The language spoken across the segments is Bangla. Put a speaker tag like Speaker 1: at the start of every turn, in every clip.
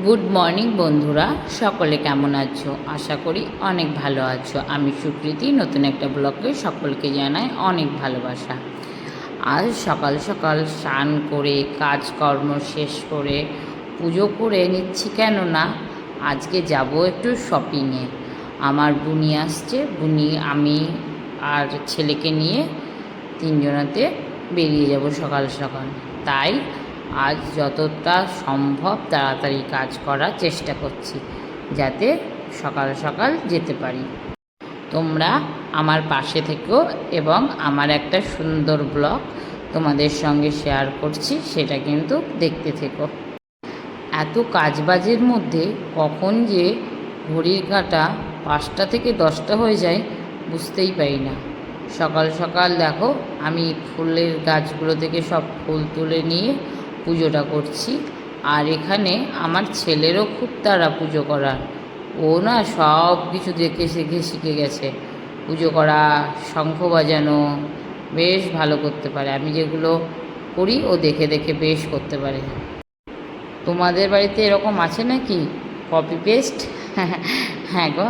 Speaker 1: গুড মর্নিং বন্ধুরা। সকলে কেমন আছো? আশা করি অনেক ভালো আছো। আমি সুকৃতি নতুন একটা ব্লগে সকলকে জানাই অনেক ভালোবাসা। আজ সকাল সকাল স্নান করে, কাজকর্ম শেষ করে, পুজো করে নিচ্ছি কেন না? আজকে যাব একটু শপিংয়ে আমার বুনি আসছে। বুনি, আমি আর ছেলেকে নিয়ে তিনজনাতে বেরিয়ে যাব সকাল সকাল। তাই আজ যতটা সম্ভব তাড়াতাড়ি কাজ করার চেষ্টা করছি, যাতে সকাল সকাল যেতে পারি। তোমরা আমার পাশে থেকো এবং আমার একটা সুন্দর ব্লগ তোমাদের সঙ্গে শেয়ার করছি, সেটা কিন্তু দেখতে থেকো। এত কাজবাজের মধ্যে কখন যে ঘড়ির কাঁটা পাঁচটা থেকে দশটা হয়ে যায়, বুঝতেই পারি না। সকাল সকাল দেখো, আমি ফুলের গাছগুলো থেকে সব ফুল তুলে নিয়ে পুজোটা করছি। আর এখানে আমার ছেলেরও খুব তাড়া পুজো করার। ও না সব কিছু দেখে, শিখে শিখে গেছে। পুজো করা, শঙ্খ বাজানো বেশ ভালো করতে পারে। আমি যেগুলো করি, ও দেখে দেখে বেশ করতে পারে। তোমাদের বাড়িতে এরকম আছে নাকি? কপি পেস্ট হ্যাঁ গো,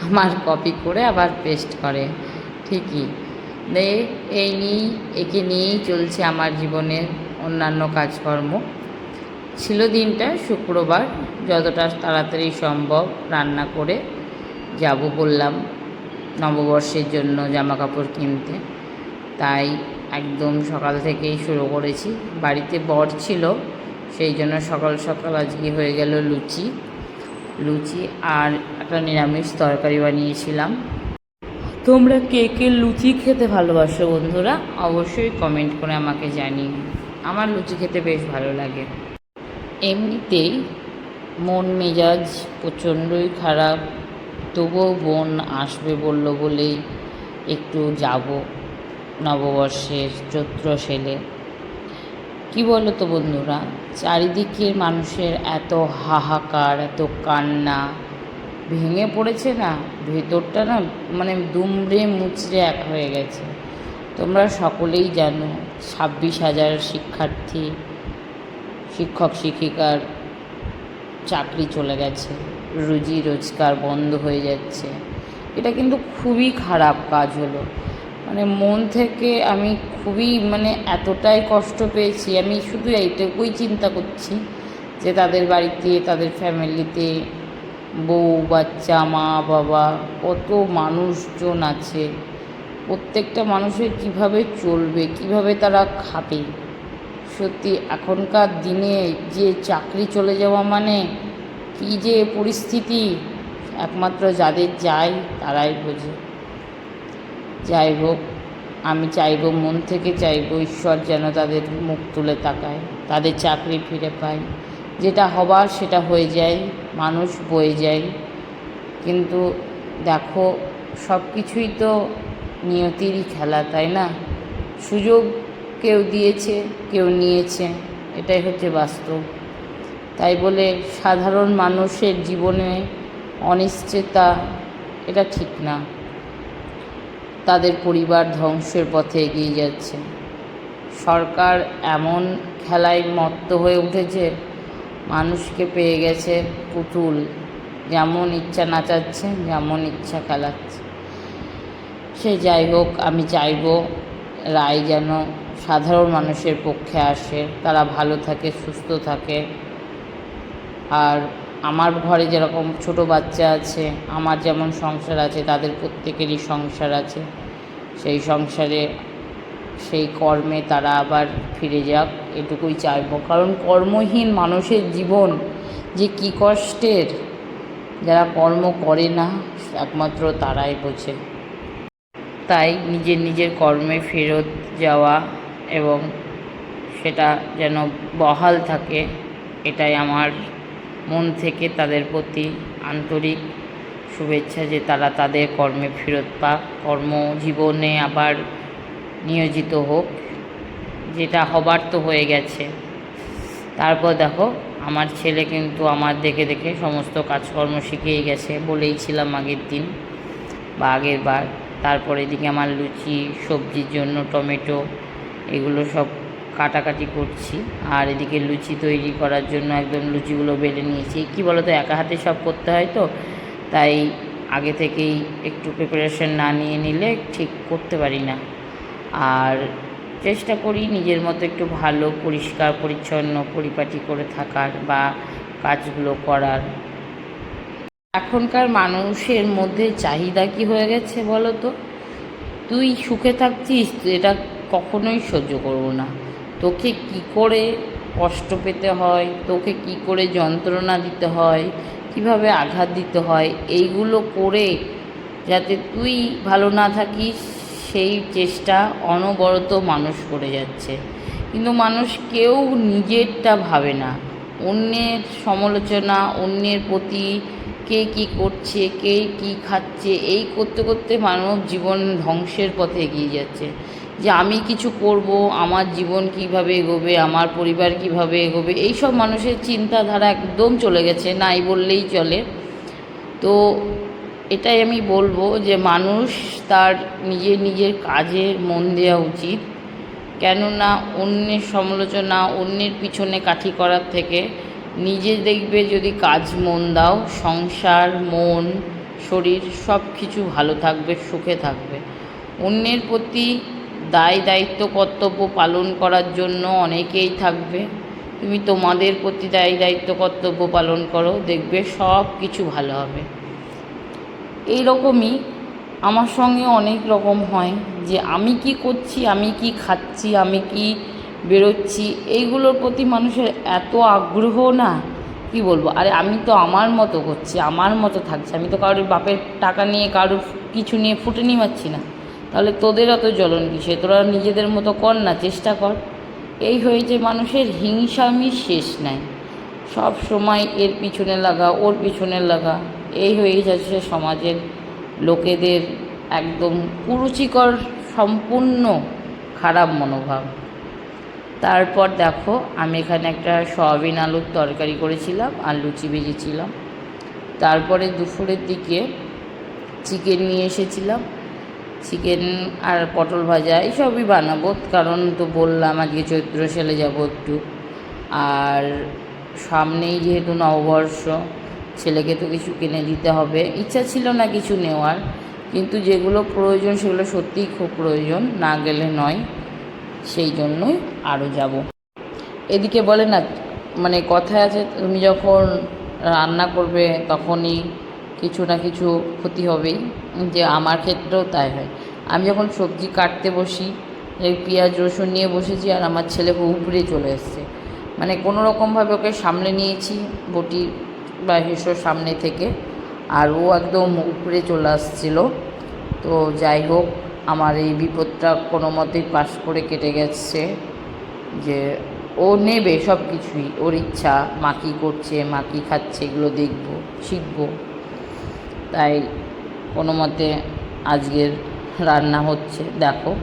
Speaker 1: আমার কপি করে আবার পেস্ট করে। ঠিকই। এই নিয়েই একে নিয়েই চলছে আমার জীবনের অন্যান্য কাজকর্ম। ছিল দিনটা শুক্রবার, যতটা তাড়াতাড়ি সম্ভব রান্না করে যাব বললাম নববর্ষের জন্য জামা কাপড় কিনতে। তাই একদম সকাল থেকেই শুরু করেছি। বাড়িতে বর ছিল, সেই জন্য সকাল সকাল আজকে হয়ে গেল লুচি। লুচি আর একটা নিরামিষ তরকারি বানিয়েছিলাম। তোমরা কে কে লুচি খেতে ভালোবাসো বন্ধুরা, অবশ্যই কমেন্ট করে আমাকে জানিও। আমার লুচি খেতে বেশ ভালো লাগে। এমনিতেই মন মেজাজ প্রচণ্ডই খারাপ, তবুও বোন আসবে বলল বলেই একটু যাব নববর্ষের চৈত্র সেলে। কি বলো তো বন্ধুরা চারিদিকের মানুষের এত হাহাকার, এত কান্না, ভেঙে পড়েছে না? ভেতরটা না মানে দুমড়ে মুচড়ে এক হয়ে গেছে। তোমরা সকলেই জানো ছাব্বিশ হাজার শিক্ষার্থী, শিক্ষক, শিক্ষিকার চাকরি চলে গেছে। রুজি রোজগার বন্ধ হয়ে যাচ্ছে। এটা কিন্তু খুবই খারাপ কাজ হলো। মানে মন থেকে আমি খুবই মানে এতটাই কষ্ট পেয়েছি। আমি শুধু এইটুকুই চিন্তা করছি যে তাদের বাড়িতে, তাদের ফ্যামিলিতে বউ, বাচ্চা, মা, বাবা, কত মানুষজন আছে। প্রত্যেকটা মানুষের কীভাবে চলবে, কীভাবে তারা খাবে? সত্যি, এখনকার দিনে যে চাকরি চলে যাওয়া মানে কী যে পরিস্থিতি? একমাত্র যাদের যায়, তারাই বোঝে। যাই হোক, আমি চাইব মন থেকে চাইব ঈশ্বর যেন তাদের মুখ তুলে তাকায়, তাদের চাকরি ফিরে পায়। যেটা হবার সেটা হয়ে যায়, মানুষ বয়ে যায়। কিন্তু দেখো সব কিছুই তো নিয়তিরই খেলা, তাই না? সুযোগ কেউ দিয়েছে, কেউ নিয়েছে, এটাই হচ্ছে বাস্তব। তাই বলে সাধারণ মানুষের জীবনে অনিশ্চয়তা এটা ঠিক না। তাদের পরিবার ধ্বংসের পথে এগিয়ে যাচ্ছে। সরকার এমন খেলায় মত্ত হয়ে উঠেছে, মানুষকে পেয়ে গেছে পুতুল, যেমন ইচ্ছা নাচাচ্ছে, যেমন ইচ্ছা খেলাচ্ছে। সে যাই হোক, আমি চাইব রায় যেন সাধারণ মানুষের পক্ষে আসে, তারা ভালো থাকে, সুস্থ থাকে। আর আমার ঘরে যেরকম ছোট বাচ্চা আছে, আমার যেমন সংসার আছে, তাদের প্রত্যেকেরই সংসার আছে। সেই সংসারে, সেই কর্মে তারা আবার ফিরে যাক, এটুকুই চাইব। কারণ কর্মহীন মানুষের জীবন যে কী কষ্টের, যারা কর্ম করে না, একমাত্র তারাই বোঝে। তাই নিজের নিজের কর্মে ফেরত যাওয়া এবং সেটা যেন বহাল থাকে, এটাই আমার মন থেকে তাদের প্রতি আন্তরিক শুভেচ্ছা যে তারা তাদের কর্মে ফেরত পাক। কর্মজীবনে আবার নিয়োজিত হোক, যেটা হবার তো হয়ে গেছে। তারপর দেখো, আমার ছেলে কিন্তু আমার দেখে দেখে সমস্ত কাজকর্ম শিখেই গেছে বলেইছিলাম আগের দিন বা আগের বার। তারপর এদিকে আমার লুচি, সবজির জন্য টমেটো, এগুলো সব কাটাকাটি করছি। আর এদিকে লুচি তৈরি করার জন্য একদম লুচিগুলো বেলে নিয়েছি। কি বলো তো একা হাতে সব করতে হয় তো, তাই আগে থেকেই একটু প্রিপারেশন না নিয়ে নিলে ঠিক করতে পারি না। আর চেষ্টা করি নিজের মতো একটু ভালো, পরিষ্কার, পরিচ্ছন্ন, পরিপাটি করে থাকার বা কাজগুলো করার। এখনকার মানুষের মধ্যে চাহিদা কি হয়ে গেছে বলো তো? তুই সুখে থাকছিস এটা কখনোই সহ্য করব না। তোকে কি করে কষ্ট পেতে হয়, তোকে কি করে যন্ত্রণা দিতে হয়, কীভাবে আঘাত দিতে হয়, এইগুলো করে যাতে তুই ভালো না থাকিস, সেই চেষ্টা অনবরত মানুষ করে যাচ্ছে। কিন্তু মানুষ কেউ নিজেরটা ভাবে না। অন্যের সমালোচনা, অন্যের প্রতি কে কি করছে, কে কি খাচ্ছে, এই করতে করতে মানব জীবন ধ্বংসের পথে এগিয়ে যাচ্ছে। যে আমি কিছু করব, আমার জীবন কীভাবে এগোবে, আমার পরিবার কীভাবে এগোবে এই সব মানুষের চিন্তাধারা একদম চলে গেছে, নাই বললেই চলে। তো এটাই আমি বলব যে মানুষ তার নিজের নিজের কাজে মন দেওয়া উচিত। কেননা অন্যের সমালোচনা, অন্যের পিছনে কাঠি করার থেকে নিজে দেখবে যদি কাজ মন দাও, সংসার, মন, শরীর সব কিছু ভালো থাকবে, সুখে থাকবে। অন্যের প্রতি দায় দায়িত্ব, কর্তব্য পালন করার জন্য অনেকেই থাকবে। তুমি তোমাদের প্রতি দায় দায়িত্ব, কর্তব্য পালন করো, দেখবে সব কিছু ভালো হবে। এই রকমই আমার সঙ্গে অনেক রকম হয় যে আমি কি করছি, আমি কি খাচ্ছি, আমি কি বেরোচ্ছি, এইগুলোর প্রতি মানুষের এত আগ্রহ না, কি বলব? আরে আমি তো আমার মতো করছি, আমার মতো থাকছি। আমি তো কারোর বাপের টাকা নিয়ে, কারোর কিছু নিয়ে ফুটে মারছি না। তাহলে তোদের অত জ্বলন কিসে তোরা নিজেদের মতো কর না, চেষ্টা কর। এই হয়েছে মানুষের হিংসামি শেষ নাই। সব সময় এর পিছনে লাগা, ওর পিছনে লাগা। এই হয়ে যাচ্ছে সমাজের লোকেদের একদম কুরুচিকর, সম্পূর্ণ খারাপ মনোভাব। তারপর দেখো, আমি এখানে একটা সয়াবিন আলুর তরকারি করেছিলাম আর লুচি ভেজেছিলাম। তারপরে দুপুরের দিকে চিকেন নিয়ে এসেছিলাম। চিকেন আর পটল ভাজা এইসবই বানাবো, কারণ তো বললাম আজকে চৈত্র সেলে যাব একটু। আর সামনেই যেহেতু নববর্ষ, ছেলেকে তো কিছু কিনে দিতে হবে। ইচ্ছা ছিল না কিছু নেওয়ার, কিন্তু যেগুলো প্রয়োজন সেগুলো সত্যিই খুব প্রয়োজন, না গেলে নয়। সেই জন্যই আরও যাব। এদিকে বলে না মানে কথায় আছে, তুমি যখন রান্না করবে তখনই কিছু না কিছু ক্ষতি হবেই, যে আমার ক্ষেত্রেও তাই হয়। আমি যখন সবজি কাটতে বসি এই পেঁয়াজ, রসুন নিয়ে বসেছি আর আমার ছেলে উপরে চলে এসছে। মানে কোনো রকমভাবে ওকে সামলে নিয়েছি, বটি বা হেসো সামনে থেকে, আর ও একদম উপরে চলে আসছিল। তো যাই হোক আমার এই বিপদটা কোনো মতেই পাশ করে কেটে গেছে যে ও নেবে সব কিছুই। ওর ইচ্ছা, মা কী করছে, মা কী খাচ্ছে, এগুলো দেখব, শিখব। তাই কোনো মতে আজকের রান্না হচ্ছে। দেখো।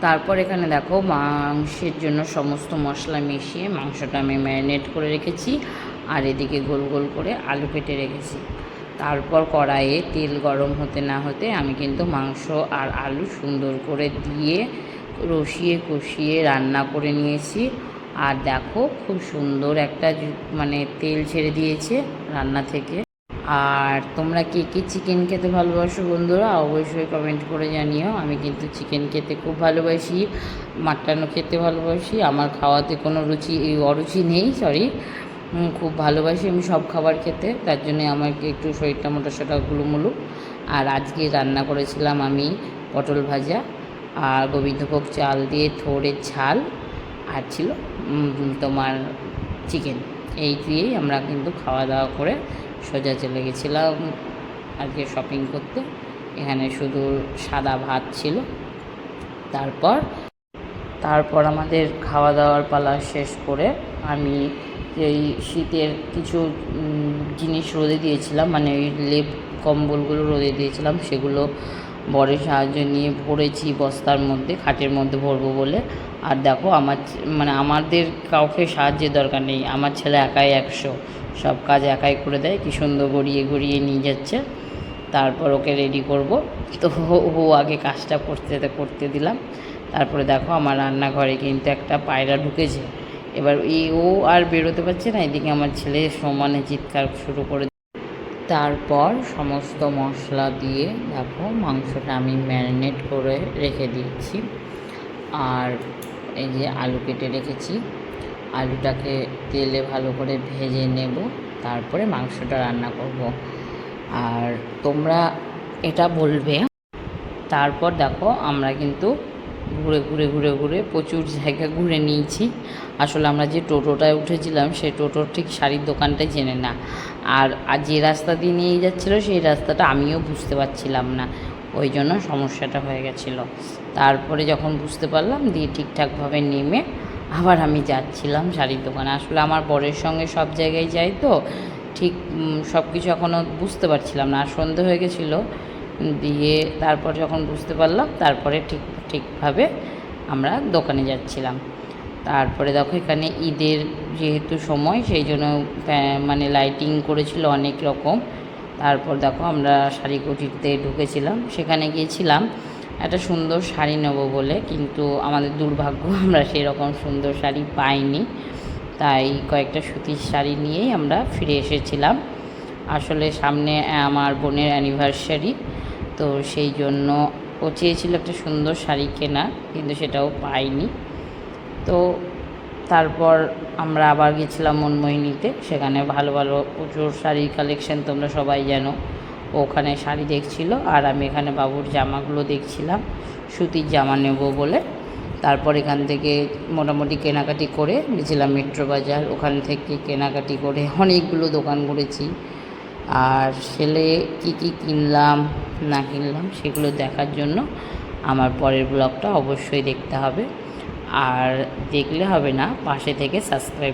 Speaker 1: তারপর এখানে দেখো, মাংসের জন্য সমস্ত মশলা মিশিয়ে মাংসটা আমি ম্যারিনেট করে রেখেছি। আর এদিকে গোল গোল করে আলু কেটে রেখেছি। তারপর কড়াইয়ে তেল গরম হতে না হতে আমি কিন্তু মাংস আর আলু সুন্দর করে দিয়ে রসিয়ে কষিয়ে রান্না করে নিয়েছি। আর দেখো খুব সুন্দর একটা মানে তেল ছেড়ে দিয়েছে রান্না থেকে। আর তোমরা কে কে চিকেন খেতে ভালোবাসো বন্ধুরা? অবশ্যই কমেন্ট করে জানিও। আমি কিন্তু চিকেন খেতে খুব ভালোবাসি মাটনও খেতে ভালোবাসি। আমার খাওয়াতে কোনো রুচি অরুচি নেই সরি খুব ভালোবাসি আমি সব খাবার খেতে, তার জন্যে আমাকে একটু শরীরটা মোটা সোটা গুলুমুলু আর আজকে রান্না করেছিলাম আমি পটল ভাজা আর গোবিন্দভোগ চাল দিয়ে থোড়ের ঝাল আর ছিল তোমার চিকেন। এই দিয়েই আমরা কিন্তু খাওয়া দাওয়া করে সোজা চলে গেছিলাম আজকে শপিং করতে। এখানে শুধু সাদা ভাত ছিল। তারপর তারপর আমাদের খাওয়া দাওয়ার পালা শেষ করে আমি এই শীতের কিছু জিনিস রোদে দিয়েছিলাম মানে ওই লেপ কম্বলগুলো রোদে দিয়েছিলাম, সেগুলো বরের সাহায্য নিয়ে ভরেছি বস্তার মধ্যে, খাটের মধ্যে ভরবো বলে। আর দেখো, আমার মানে আমাদের কাউকে সাহায্যের দরকার নেই, আমার ছেলে একাই একশো, সব কাজ একাই করে দেয়, কী সুন্দর গড়িয়ে গড়িয়ে নিয়ে যাচ্ছে। তারপর ওকে রেডি করব। তো ও আগে কাজটা করতে করতে দিলাম। তারপরে দেখো, আমার রান্নাঘরে কিন্তু একটা পায়রা ঢুকেছে। এবার এই ও আর বেরোতে পারছে না, এদিকে আমার ছেলে সমানে চিৎকার শুরু করে তারপর সমস্ত মশলা দিয়ে দেখো মাংসটা আমি ম্যারিনেট করে রেখে দিয়েছি। আর এই যে আলু কেটে রেখেছি, আলুটাকে তেলে ভালো করে ভেজে নেব, তারপরে মাংসটা রান্না করব। আর তোমরা এটা বলবে, তারপর দেখো আমরা কিন্তু ঘুরে ঘুরে ঘুরে ঘুরে প্রচুর জায়গা ঘুরে নিয়েছি। আসলে আমরা যে টোটোটায় উঠেছিলাম সেই টোটোর ঠিক শাড়ির দোকানটাই জেনে না। আর আর যে রাস্তা দিয়ে নিয়ে যাচ্ছিল, সেই রাস্তাটা আমিও বুঝতে পারছিলাম না। ওই জন্য সমস্যাটা হয়ে গেছিল। তারপরে যখন বুঝতে পারলাম, দিয়ে ঠিকঠাকভাবে নেমে আবার আমি যাচ্ছিলাম শাড়ির দোকানে। আসলে আমার বরের সঙ্গে সব জায়গায় যাই তো, ঠিক সব কিছু এখনও বুঝতে পারছিলাম না। আর সন্ধে হয়ে গেছিল দিয়ে তারপর যখন বুঝতে পারলাম, তারপরে ঠিক, ঠিকভাবে আমরা দোকানে যাচ্ছিলাম। তারপরে দেখো এখানে ঈদের যেহেতু সময়, সেই জন্য মানে লাইটিং করেছিল অনেক রকম। তারপর দেখো আমরা শাড়ি কুটিতে ঢুকেছিলাম। সেখানে গিয়েছিলাম, একটা সুন্দর শাড়ি নেব বলে, কিন্তু আমাদের দুর্ভাগ্য আমরা সেরকম সুন্দর শাড়ি পাইনি। তাই কয়েকটা সুতির শাড়ি নিয়েই আমরা ফিরে এসেছিলাম। আসলে সামনে আমার বোনের অ্যানিভার্সারি তো সেই জন্য ও চেয়েছিল একটা সুন্দর শাড়ি কেনা, কিন্তু সেটাও পাইনি। তো তারপর আমরা আবার গেছিলাম মনমোহিনীতে, সেখানে ভালো ভালো প্রচুর শাড়ির কালেকশন তোমরা সবাই জানো। ওখানে শাড়ি দেখছিল, আর আমি এখানে বাবুর জামাগুলো দেখছিলাম, সুতির জামা নেব বলে। তারপর এখান থেকে মোটামুটি কেনাকাটি করে গেছিলাম মেট্রো বাজার, ওখান থেকে কেনাকাটি করে অনেকগুলো দোকান ঘুরেছি। আর সেলে কী কী কিনলাম, না কিনলাম, সেগুলো দেখার জন্য আমার পরের ব্লগটা অবশ্যই দেখতে হবে। আর দেখলে হবে না, পাশে থেকে সাবস্ক্রাইব